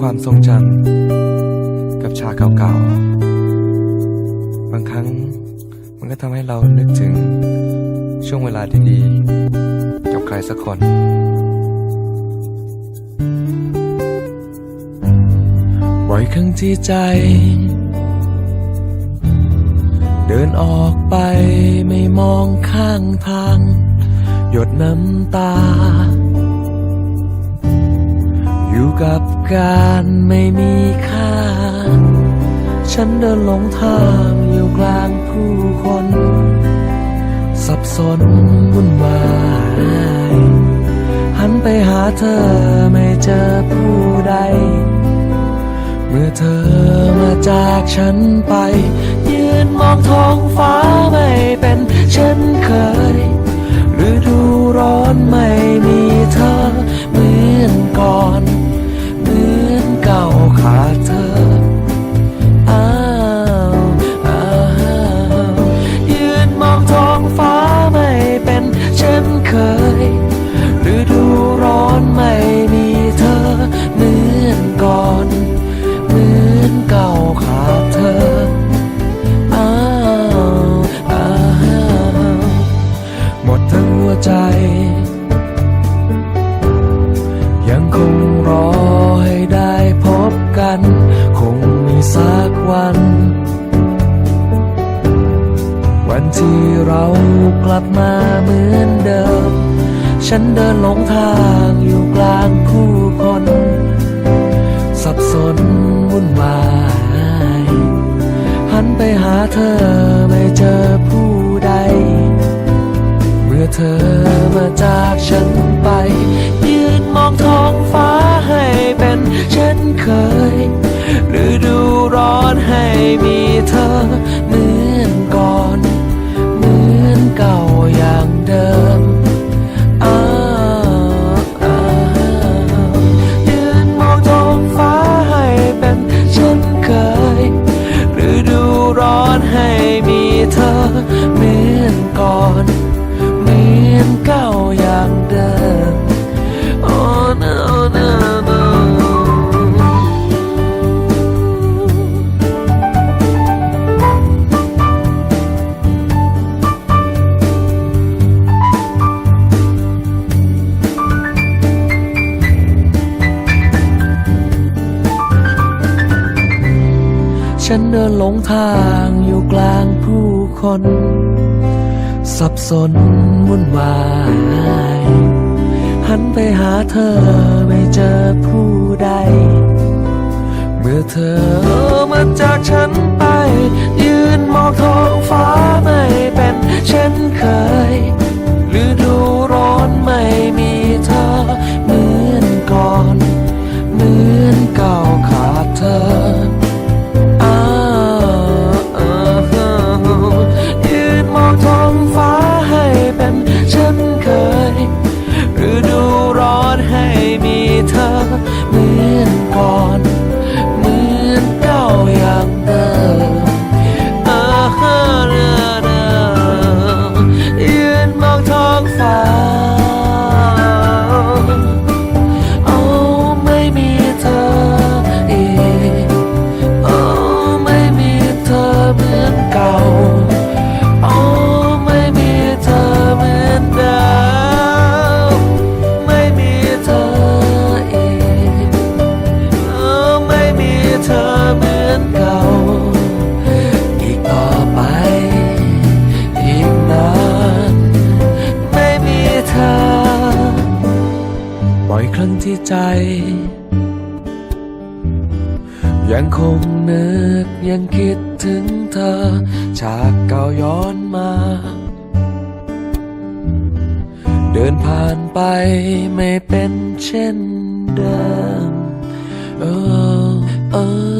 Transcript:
ความทรงจำกับฉาเก่าๆ บางครั้งมันก็ทำให้เรานึกถึงช่วงเวลาดีๆ กับใครสักคน บ่อยครั้งที่ใจ เดินออกไปไม่มองข้างทาง หยดน้ำตา อยู่กับการไม่มีค่า ฉันเดินหลงทางอยู่กลางผู้คน สับสนวุ่นวายหันไปหาเธอไม่เจอผู้ใด เมื่อเธอมาจากฉันไป ยืนมองท้องฟ้าไม่เป็นเช่น ฉันเดินหลงทางอยู่กลางผู้คน สับสนวุ่นวาย หันไปหาเธอ เหมือนก่อนเหมือนเก่าอย่างเดิม Oh no no no ฉันเดินหลงทางอยู่กลาง คน สับสนวุ่นวาย หันไปหาเธอไม่เจอผู้ใด เมื่อเธอมาจากฉันไป ยืนมองท้องฟ้าไม่เป็นเช่นเคยฤดูร้อนไม่มีเธอ เหมือนก่อน เหมือนเก่าขาดเธอ เธอเหมือนก่อน ใจ ยังคงนึกยังคิดถึงเธอ ฉากเก่าย้อนมา เดินผ่านไปไม่เป็นเช่นเดิม เออเออ